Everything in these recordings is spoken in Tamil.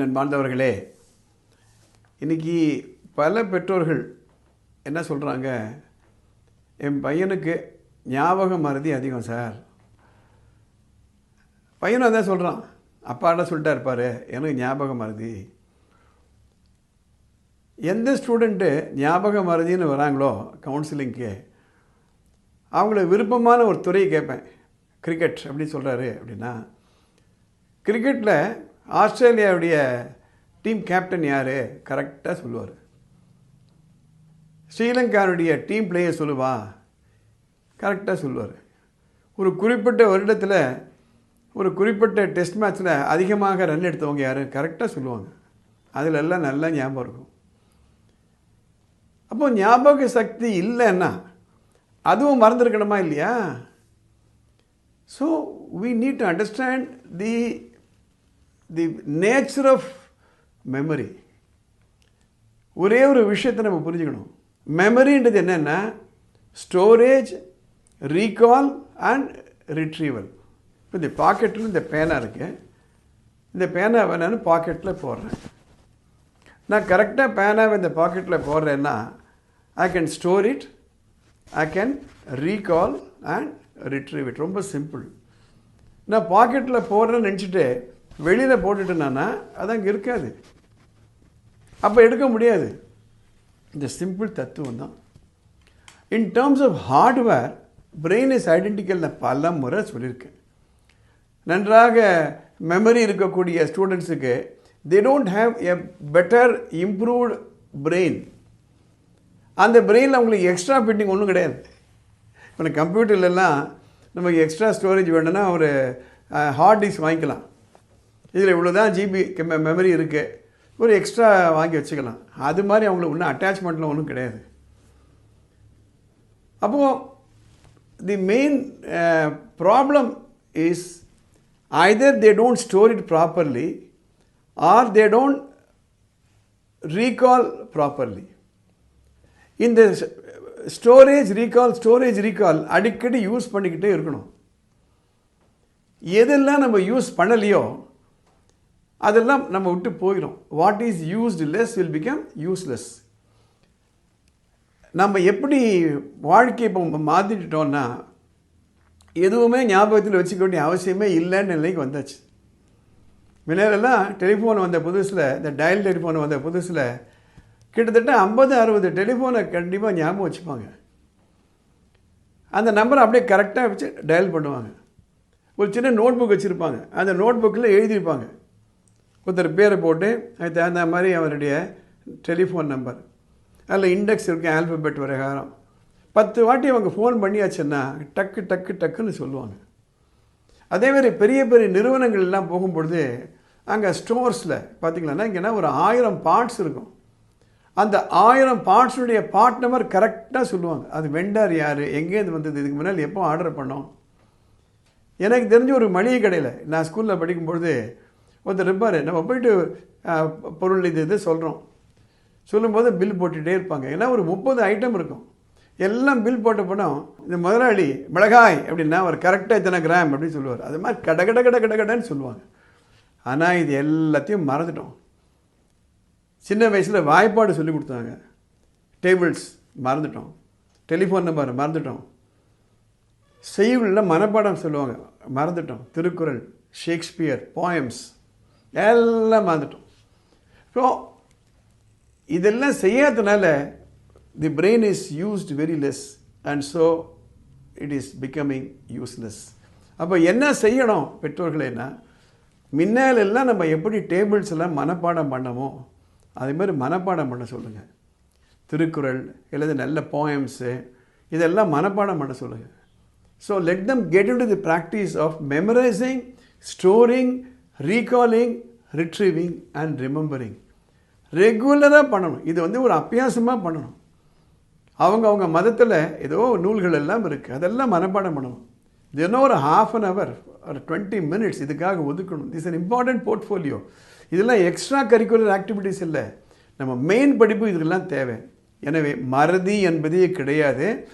என் அன்பார்ந்தவர்களே இன்னைக்கு பல பெற்றோர்கள் என்ன சொல்கிறாங்க என் பையனுக்கு ஞாபக மருதி அதிகம் சார். பையனும் அதான் சொல்கிறான் அப்பாட்ட சொல்லிட்டா இருப்பார் எனக்கு ஞாபக மருதி எந்த ஸ்டூடெண்ட்டு ஞாபக மருதின்னு வராங்களோ கவுன்சிலிங்க்கு அவங்கள விருப்பமான ஒரு துறையை கேட்பேன். கிரிக்கெட் அப்படின்னு சொல்கிறாரு அப்படின்னா கிரிக்கெட்டில் ஆஸ்திரேலியாவுடைய டீம் கேப்டன் யார்? கரெக்டாக சொல்லுவார். ஸ்ரீலங்காவுடைய டீம் பிளேயர் சொல்லுவா. கரெக்டாக சொல்லுவார். ஒரு குறிப்பிட்ட வருடத்தில் ஒரு குறிப்பிட்ட டெஸ்ட் மேட்ச்சில் அதிகமாக ரன் எடுத்தவங்க யார்? கரெக்டாக சொல்லுவாங்க. அதில் எல்லாம் நல்லா ஞாபகம் இருக்கும். அப்போ ஞாபக சக்தி இல்லைன்னா அதுவும் மறந்துருக்கணுமா இல்லையா? So we need to understand the the nature of memory ஒரே ஒரு விஷயத்தை நம்ம புரிஞ்சுக்கணும். மெமரின்றது என்னென்னா ஸ்டோரேஜ் ரீகால் அண்ட் ரிட்ரீவல் இப்போ இந்த பாக்கெட்டில் இந்த பேனா இருக்குது இந்த பேனாவை நான் பாக்கெட்டில் போடுறேன். நான் கரெக்டாக பேனாவை இந்த பாக்கெட்டில் போடுறேன்னா I can store it I can recall and retrieve it ரொம்ப சிம்பிள் நான் பாக்கெட்டில் போடுறேன்னு நினச்சிட்டு வெளியில் போட்டுட்டேன்னா அது அங்கே இருக்காது. அப்போ எடுக்க முடியாது. இந்த சிம்பிள் தத்துவம் தான். In terms of hardware brain is identical நான் பல முறை சொல்லியிருக்கேன். நன்றாக மெமரி இருக்கக்கூடிய ஸ்டூடெண்ட்ஸுக்கு they don't have a better improved brain அந்த பிரெயினில் அவங்களுக்கு எக்ஸ்ட்ரா ஃபிட்டிங் ஒன்றும் கிடையாது. இப்போ கம்ப்யூட்டர்லலாம் நமக்கு எக்ஸ்ட்ரா ஸ்டோரேஜ் வேணும்னா ஒரு ஹார்ட் டிஸ்க் வாங்கிக்கலாம். இதில் இவ்வளோ தான் ஜிபி மெமரி இருக்குது ஒரு எக்ஸ்ட்ரா வாங்கி வச்சுக்கலாம். அது மாதிரி அவங்களுக்கு ஒன்றும் அட்டாச்மெண்ட்டில் ஒன்றும் கிடையாது. அப்போது the main problem is either they don't store it properly or they don't recall properly. இந்த ஸ்டோரேஜ் ரீகால் ஸ்டோரேஜ் ரீகால் அடிக்கடி யூஸ் பண்ணிக்கிட்டே இருக்கணும். எதெல்லாம் நம்ம யூஸ் பண்ணலையோ அதெல்லாம் நம்ம விட்டு போயிடும் what is used less will become useless நம்ம எப்படி வாழ்க்கையை இப்போ மாற்றிட்டோம்னா எதுவுமே ஞாபகத்தில் வச்சுக்க வேண்டிய அவசியமே இல்லைன்னு நிலைக்கு வந்தாச்சு. முன்னேறெல்லாம் டெலிஃபோன் வந்த புதுசில் இந்த டயல் டெலிஃபோன் வந்த புதுசில் கிட்டத்தட்ட ஐம்பது அறுபது டெலிஃபோனை கண்டிப்பாக ஞாபகம் வச்சுப்பாங்க. அந்த நம்பரை அப்படியே கரெக்டாக வச்சு டயல் பண்ணுவாங்க. ஒரு சின்ன நோட் புக் வச்சுருப்பாங்க. அந்த நோட் புக்கில் எழுதியிருப்பாங்க. ஒருத்தர் பேரை போட்டு அதுக்கு தகுந்த மாதிரி அவருடைய டெலிஃபோன் நம்பர் அதில் இண்டெக்ஸ் இருக்குது ஆல்ஃபபெட் பிரகாரம். பத்து வாட்டி அவங்க ஃபோன் பண்ணியாச்சுன்னா டக்கு டக்கு டக்குன்னு சொல்லுவாங்க. அதேமாதிரி பெரிய பெரிய நிறுவனங்கள் எல்லாம் போகும்பொழுது அங்கே ஸ்டோர்ஸில் பார்த்தீங்களன்னா இங்கேனா ஒரு ஆயிரம் பார்ட்ஸ் இருக்கும். அந்த ஆயிரம் பார்ட்ஸுடைய பார்ட் நம்பர் கரெக்டாக சொல்லுவாங்க. அது வெண்டார் யார் எங்கேருந்து வந்தது இதுக்கு முன்னால் எப்போ ஆர்டர் பண்ணோம். எனக்கு தெரிஞ்ச ஒரு மளிகை கடையில் நான் ஸ்கூலில் படிக்கும்பொழுது ஒருத்தர் இருப்பார் நம்ம போயிட்டு பொருள் இது இது சொல்கிறோம் சொல்லும்போது பில் போட்டுகிட்டே இருப்பாங்க. ஏன்னா ஒரு முப்பது ஐட்டம் இருக்கும். எல்லாம் பில் போட்ட படம் இந்த முதலாளி மிளகாய் அப்படின்னா ஒரு கரெக்டாக இத்தனை கிராம் அப்படின்னு சொல்லுவார். அது மாதிரி கட கட கட கட கடன்னு சொல்லுவாங்க. ஆனால் இது எல்லாத்தையும் மறந்துட்டோம். சின்ன வயசில் வாய்ப்பாடு சொல்லி கொடுத்தாங்க. டேபிள்ஸ் மறந்துட்டோம். டெலிஃபோன் நம்பர் மறந்துட்டோம். செய்யுள்ள மனப்பாடம் சொல்லுவாங்க. மறந்துட்டோம். திருக்குறள் ஷேக்ஸ்பியர் போயம்ஸ் எல்லாம் மறந்துட்டோம். ஸோ இதெல்லாம் செய்யாததுனால the brain is used very less and so it is becoming useless அப்போ என்ன செய்யணும் பெற்றோர்களேன்னா முன்னால் எல்லாம் நம்ம எப்படி டேபிள்ஸ் எல்லாம் மனப்பாடம் பண்ணமோ அதே மாதிரி மனப்பாடம் பண்ண சொல்லுங்கள் திருக்குறள் அல்லது நல்ல போயம்ஸு இதெல்லாம் மனப்பாடம் பண்ண சொல்லுங்கள் so let them get into the practice of memorising storing recalling retrieving and remembering ரெகுலராக பண்ணணும். இது வந்து ஒரு அபியாசமாக பண்ணணும். அவங்க அவங்க மதத்தில் ஏதோ நூல்கள் எல்லாம் இருக்குது அதெல்லாம் மனப்பாடம் பண்ணணும். தினம் ஒரு ஹாஃப் அன் ஹவர் ஒரு டுவெண்ட்டி மினிட்ஸ் இதுக்காக ஒதுக்கணும். இஸ் அன் இம்பார்ட்டன்ட் போர்ட்ஃபோலியோ இதெல்லாம் எக்ஸ்ட்ரா கரிக்குலர் ஆக்டிவிட்டீஸ் இல்லை. நம்ம மெயின் படிப்பு இதுக்கெல்லாம் தேவை. எனவே மறதி என்பதே கிடையாது.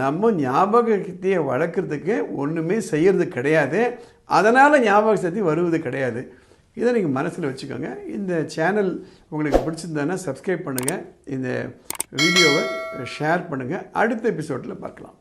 நம்ம ஞாபகத்தையை வளர்க்குறதுக்கு ஒன்றுமே செய்கிறது கிடையாது. அதனால் ஞாபக சக்தி வருவது கிடையாது. இதை நீங்கள் மனசில் வச்சுக்கோங்க. இந்த சேனல் உங்களுக்கு பிடிச்சிருந்ததுன்னா சப்ஸ்கிரைப் பண்ணுங்கள் இந்த வீடியோவை ஷேர் பண்ணுங்கள் அடுத்த எபிசோடில் பார்க்கலாம்.